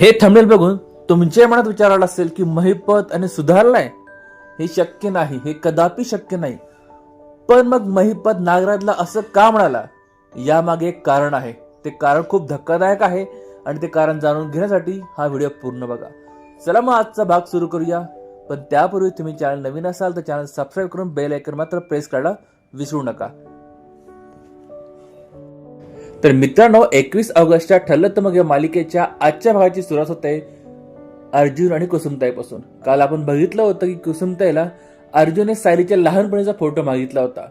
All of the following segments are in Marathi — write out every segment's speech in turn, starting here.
हे थंबनेल बघून तुमच्या मनात विचार आला असेल की महिपत आणि सुधारलाय हे शक्य नाही हे कदापि शक्य नाही. पण मग महिपत नागराजला असं का म्हणाला? यामागे एक कारण आहे. ते कारण खूप धक्कादायक आहे आणि ते कारण जाणून घेण्यासाठी हा व्हिडिओ पूर्ण बघा. चला मग आजचा भाग सुरू करूया. पण त्यापूर्वी तुम्ही चॅनल नवीन असाल तर चॅनल सबस्क्राईब करून बेल आयकन मात्र प्रेस करायला विसरू नका. तर मित्रांनो एकवीस ऑगस्टच्या ठरलं तर मग या मालिकेच्या आजच्या भागाची सुरुवात होते अर्जुन आणि कुसुमताईपासून. काल आपण बघितलं होतं की कुसुमताईला अर्जुनने सायलीच्या लहानपणीचा फोटो मागितला होता.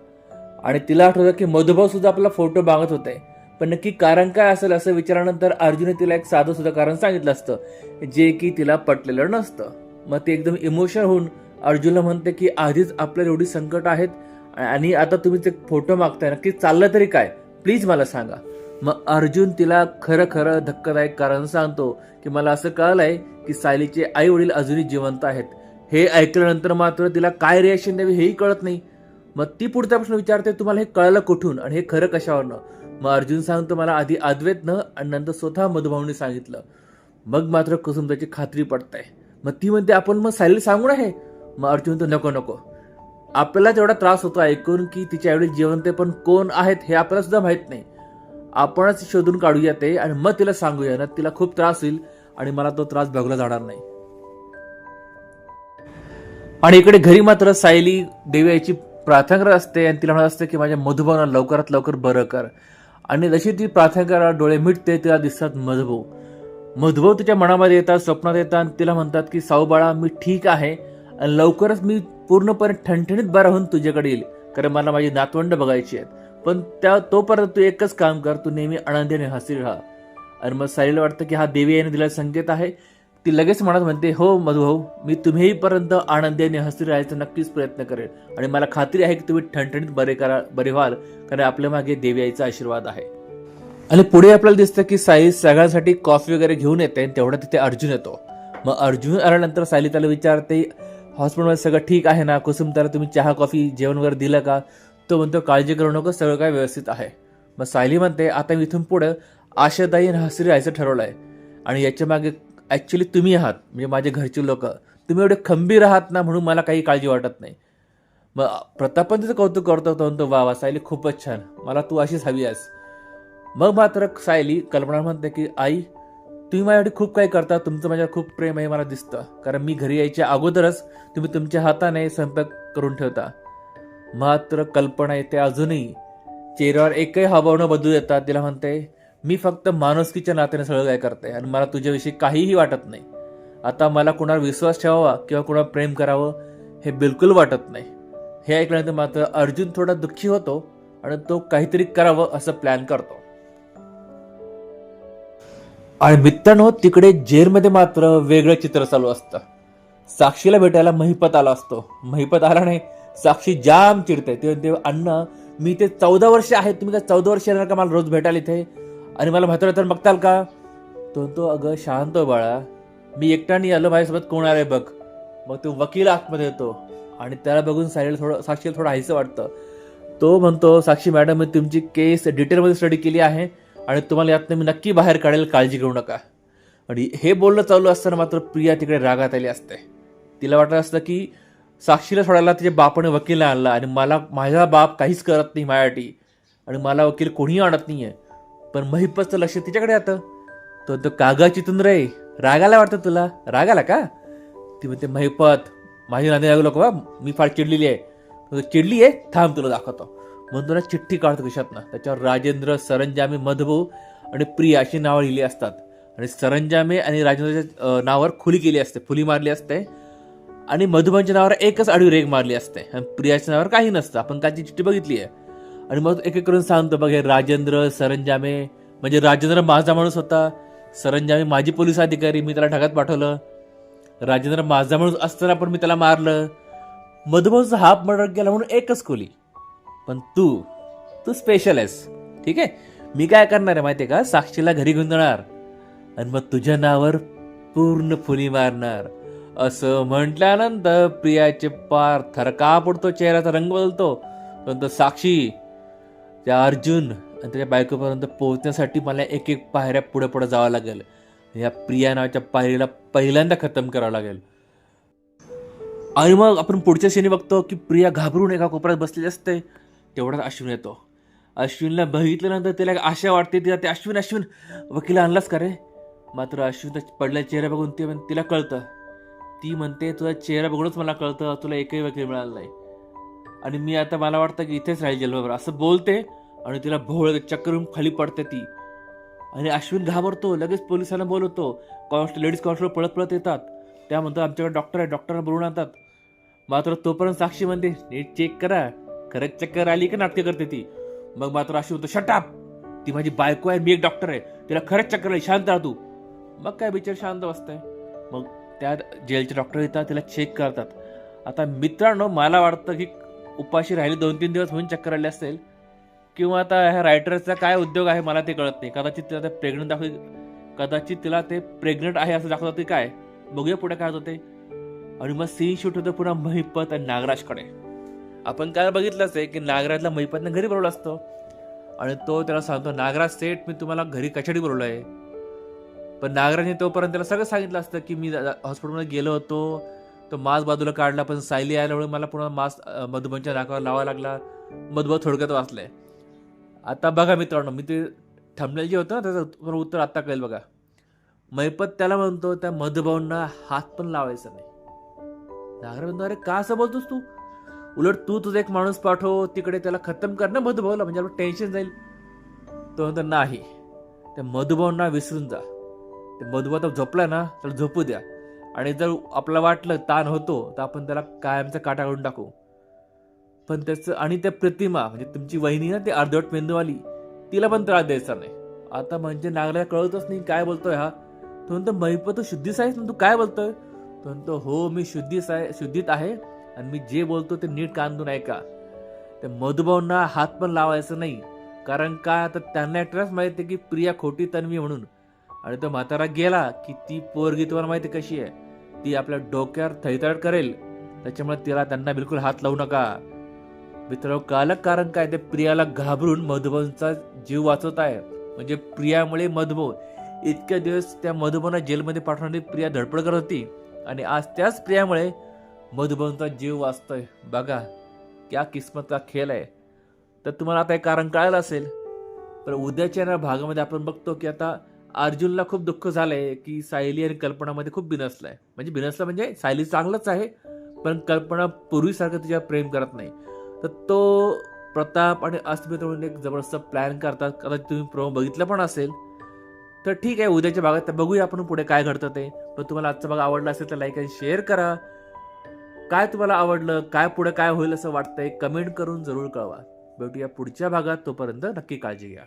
आणि तिला आठवतं की मधुभाऊ सुद्धा आपला फोटो मागत होते. पण नक्की कारण काय असेल असं विचारानंतर अर्जुनने तिला एक साधं सुद्धा कारण सांगितलं असतं जे की तिला पटलेलं नसतं. मग ते एकदम इमोशनल होऊन अर्जुनला म्हणते की आधीच आपल्याला एवढी संकट आहेत आणि आता तुम्ही ते फोटो मागताय नक्की चाललं तरी काय? प्लीज मला सांगा. मग अर्जुन तिला खरं खरं धक्कादायक कारण सांगतो की मला असं कळलंय की सायलीचे आई वडील अजूनही जिवंत आहेत. हे ऐकल्यानंतर मात्र तिला काय रिॲक्शन द्यावी हेही कळत नाही. मग ती पुढचा प्रश्न विचारते तुम्हाला हे कळलं कुठून आणि हे खरं कशावरनं? मग अर्जुन सांगतो मला आधी अद्वैतनं आणि नंतर स्वतः मधुभाऊने सांगितलं. मग मात्र कुसुम त्याची खात्री पडते. मग ती म्हणते आपण मग सायली सांगू आहे? मग अर्जुन तो नको नको. आपल्याला तेवढा त्रास होतो ऐकून की तिच्या एवढे जिवंत आहे, पण कोण आहेत हे आपल्याला सुद्धा माहीत नाही. आपणच शोधून काढूया ते आणि मग तिला सांगूया ना तिला खूप त्रास होईल आणि मला तो त्रास बघला जाणार नाही. आणि इकडे घरी मात्र सायली देवी याची प्रार्थना असते आणि तिला म्हणत असते की माझ्या मधुभावना लवकरात लवकर बरं कर. आणि जशी ती प्रार्थना डोळे मिटते तिला दिसतात मधुभाऊ मधुभाऊ तिच्या मनामध्ये येतात स्वप्नात येतात आणि तिला म्हणतात की साऊबाळा मी ठीक आहे आणि लवकरच मी पूर्णपणे ठणठणीत बरा होऊन तुझ्याकडे येईल. कारण मला माझी नातवंड बघायची आहेत. पण त्या तोपर्यंत तू एकच काम कर तू नेहमी आनंदीने हसी राहा. आणि मग साईला वाटतं की हा देवी याने दिलेला संकेत आहे. ती लगेच म्हणत म्हणते हो मधुभाऊ मी तुम्हीपर्यंत आनंदीने आणि हसी राहायचा नक्कीच प्रयत्न करेल. आणि मला खात्री आहे की तुम्ही ठणठणीत बरे करा बरे व्हाल कारण आपल्या मागे देवी आईचा आशीर्वाद आहे. आणि पुढे आपल्याला दिसतं की साई सगळ्यांसाठी कॉफी वगैरे घेऊन येते आणि तेवढा तिथे अर्जुन येतो. मग अर्जुन आल्यानंतर सायली त्याला विचारते हॉस्पिटलमध्ये सगळं ठीक आहे ना? कुसुम त्याला तुम्ही चहा कॉफी जेवण वगैरे दिलं का? तो म्हणतो काळजी करू नको सगळं काय व्यवस्थित आहे. मग सायली म्हणते आता मी इथून पुढं आशादायी आणि हसरी राहायचं ठरवलं आहे आणि याच्या मागे ॲक्च्युली तुम्ही आहात म्हणजे माझे घरचे लोक. तुम्ही एवढे खंबीर आहात ना म्हणून मला काही काळजी वाटत नाही. मग प्रतापन तिचं कौतुक करतो तो म्हणतो वा वा सायली खूपच छान. मला तू अशीच हवी आहेस. मग मात्र सायली कल्पना म्हणते की आई तुम्ही माझ्यासाठी खूप काही करता तुमचं माझ्यावर खूप प्रेम आहे मला दिसतं. कारण मी घरी यायच्या अगोदरच तुम्ही तुमच्या हाताने स्वयंपाक करून ठेवता. मात्र कल्पना येते अजूनही. चेहऱ्यावर एकही हावभावनं बदलू येतात तिला म्हणते मी फक्त माणुसकीच्या नात्याने सगळं काय करते आणि मला तुझ्याविषयी काहीही वाटत नाही. आता मला कुणावर विश्वास ठेवावा किंवा कुणावर प्रेम करावं हे बिलकुल वाटत नाही. हे ऐकल्यानंतर मात्र अर्जुन थोडा दुःखी होतो आणि तो काहीतरी करावं असं प्लॅन करतो. आणि मित्रांनो तिकडे जेलमध्ये मात्र वेगळं चित्र चालू असतं. साक्षीला भेटायला महिपत आला असतो. महिपत आला नाही साक्षी जाम चिडते ते म्हणते अण्णा मी ते चौदा वर्ष आहे तुम्ही काय चौदा वर्ष येणार का? मला रोज भेटायला इथे? आणि मला म्हातारा तर बघताल का? तो तो अगं शांत हो बाळा. मी एकट्याने आलो माझ्यासोबत कोण आले बघ. मग तो वकील आतमध्ये येतो. आणि त्याला बघून सायला थोडं साक्षीला थोडं हायचं वाटतं. तो म्हणतो साक्षी मॅडम मी तुमची केस डिटेलमध्ये स्टडी केली आहे आणि तुम्हाला यातनं मी नक्की बाहेर काढेल काळजी करू नका. आणि हे बोलणं चालू असताना मात्र प्रिया तिकडे रागात आली असते. तिला वाटत असतं की साक्षीला सोडायला तिच्या बापाने वकील आणला. आणि मला माझा बाप काहीच करत नाही माझ्यासाठी. आणि मला वकील कोणीही आणत नाही आहे पण महिपतचं लक्ष तिच्याकडे येतं तो तो कागाची तुंद्र आहे. रागाला वाटतं तुला? रागाला का? ती म्हणते महिपत माझी नांदी लागू नको बा मी फार चिडलेली आहे. तो चिडली आहे? थांब तुला दाखवतो. म्हणून तुला चिठ्ठी काढतो खिशातनं. त्याच्यावर राजेंद्र सरंजामे मधभाऊ आणि प्रिया अशी नावं लिहिली असतात. आणि सरंजामे आणि राजेंद्रच्या नावावर खुली केली असते. फुली मारली असते. आणि मधुबनच्या नावावर एकच आडवी रेग मारली असते. आणि प्रियाच्या नावावर काही नसतं. आपण त्याची चिठ्ठी बघितली आहे. आणि मग एक एक करून सांगतो बघ हे राजेंद्र सरंजामे म्हणजे राजेंद्र माझा माणूस होता. सरंजामे माझी पोलीस अधिकारी मी त्याला ढगात पाठवलं. राजेंद्र माझा माणूस असताना पण मी त्याला मारलं. मधुबनचा हाफ मर्डर केला म्हणून एकच खोली. पण तू तू स्पेशल आहेस. ठीक आहे? मी काय करणार आहे माहिती आहे का? साक्षीला घरी घेऊन जाणार. आणि मग तुझ्या नावावर पूर्ण फुली मारणार. असं म्हटल्यानंतर प्रियाचे पार थरका पडतो चेहऱ्याचा रंग बदलतो. नंतर साक्षी त्या अर्जुन आणि त्याच्या बायकोपर्यंत पोहोचण्यासाठी मला एक एक पायऱ्या पुढे पुढे जावं लागेल. या प्रिया नावाच्या पायरीला पहिल्यांदा खतम करावं लागेल. आणि मग आपण पुढच्या क्षणी बघतो की प्रिया घाबरून एका कोपऱ्यात बसलेली असते. तेवढाच अश्विन येतो. अश्विनला बघितल्यानंतर तिला एक आशा वाटते तिला ते अश्विन अश्विन वकील आणलाच का रे? मात्र अश्विन पडल्या चेहरा बघून ते तिला कळतं. ती म्हणते तुझा चेहरा बघूनच मला कळतं तुला एकही वकील मिळाला नाही. आणि मी आता मला वाटतं की इथेच राहील जन्मभर असं बोलते आणि तिला भोवळ चक्कर खाली पडते ती. आणि अश्विन घाबरतो लगेच पोलिसांना बोलवतो. कॉन्स्ट लेडीज कॉन्स्टेबल पळत पळत येतात. त्या म्हणतात आमच्याकडे डॉक्टर आहे डॉक्टरना बोलून आणतात. मात्र तोपर्यंत साक्षी म्हणते नीट चेक करा. खरंच चक्कर आली का नाटकं करते ती. मग मात्र अशी होतं शटाप ती माझी बायको आहे मी एक डॉक्टर आहे. तिला खरंच चक्कर आली. शांत राहा तू. मग काय बिचार शांत बसतंय मग त्या जेलचे डॉक्टर येतात तिला चेक करतात. आता मित्रांनो मला वाटतं की उपाशी राहिली दोन तीन दिवस म्हणून चक्कर आली असेल. किंवा आता ह्या रायटरचा काय उद्योग आहे मला ते कळत नाही. कदाचित तिला ते प्रेग्नंट दाखव कदाचित तिला ते प्रेग्नंट आहे असं दाखवत ते काय? बघूया पुढे काय होतं ते. आणि मग सीन शूट होतं पुन्हा महिपत आणि नागराजकडे. आपण काय बघितलंच आहे की नागराजला महिपतनं घरी बोलवलं असतो. आणि तो त्याला सांगतो नागराज सेठ मी तुम्हाला घरी कशासाठी बोलवलं आहे पण नागराजने तोपर्यंत त्याला सगळं सांगितलं असतं की मी हॉस्पिटलमध्ये गेलो होतो. तो मास्क बाजूला काढला पण सायली आल्यामुळे मला पुन्हा मास्क मधुबनच्या नाकावर लावा लागला. मधुबन थोडक्यात वाचलंय. आता बघा मित्रांनो मी ते थांबलेलं जे होतं ना त्याचं उत्तर- उत्तर आत्ता कळेल बघा. मैपत त्याला म्हणतो त्या मधुभाऊंना हात पण लावायचा नाही. नागरा म्हणतो अरे का असं बोलतोस तू? उलट तू तुझा एक माणूस पाठव तिकडे त्याला खतम कर ना मधुभाऊला म्हणजे आपलं टेन्शन जाईल. तो म्हणतो नाही. त्या मधुभाऊंना विसरून जा. ते मधुभाऊ आता झोपला ना तर झोपू द्या. आणि जर आपला वाटलं ताण होतो तर आपण त्याला कायमचा काटा काढून टाकू. पण त्याचं आणि त्या प्रतिमा म्हणजे तुमची वहिनी ना ती अर्धवट मेंदूवाली तिला पण त्रास द्यायचा नाही. आता म्हणजे नागऱ्या कळतच नाही काय बोलतोय हा. तो म्हणतो महिप तू शुद्धीस आहेस ना तू काय बोलतोय? तो म्हणतो हो मी शुद्धीस आहे शुद्धीत आहे आणि मी जे बोलतो ते नीट कांदून ऐका. त्या मधुभाऊंना हात पण लावायचं नाही. कारण काय आता त्यांना एकट्याच माहिती आहे की प्रिया खोटी तन्वी म्हणून. आणि तो म्हातारा गेला की ती पोरगी तुम्हाला माहिती कशी आहे? ती आपल्या डोक्यावर थैताड करेल. त्याच्यामुळे तिला त्यांना बिलकुल हात लावू नका. मित्र कालक कारण काय? ते प्रियाला घाबरून मधुबनचा जीव वाचवत आहे. म्हणजे प्रियामुळे मधुबन. इतक्या दिवस त्या मधुबनला जेलमध्ये पाठवणारी प्रिया धडपड करत होती. आणि आज त्याच प्रियामुळे मधुबनचा जीव वाचतोय. बघा क्या किस्मतचा खेळ आहे. तर तुम्हाला आता एक कारण कळालं असेल पण उद्याच्या भागामध्ये आपण बघतो की आता अर्जुनला खूप दुःख झालंय की सायली आणि कल्पनामध्ये खूप बिनसलाय. म्हणजे बिनसला म्हणजे सायली चांगलंच आहे पण कल्पना पूर्वीसारखं तिच्यावर प्रेम करत नाही. तर तो प्रताप आणि अस्मिता म्हणून एक जबरदस्त प्लॅन करतात. कदाचित तुम्ही प्रोमो बघितलं पण असेल. तर ठीक आहे उद्याच्या भागात तर बघूया आपण पुढे काय घडतं ते. पण तुम्हाला आजचा भाग आवडला असेल तर लाईक आणि शेअर करा. काय तुम्हाला आवडलं काय पुढे काय होईल असं वाटतंय कमेंट करून जरूर कळवा. भेटूया पुढच्या भागात तोपर्यंत नक्की काळजी घ्या.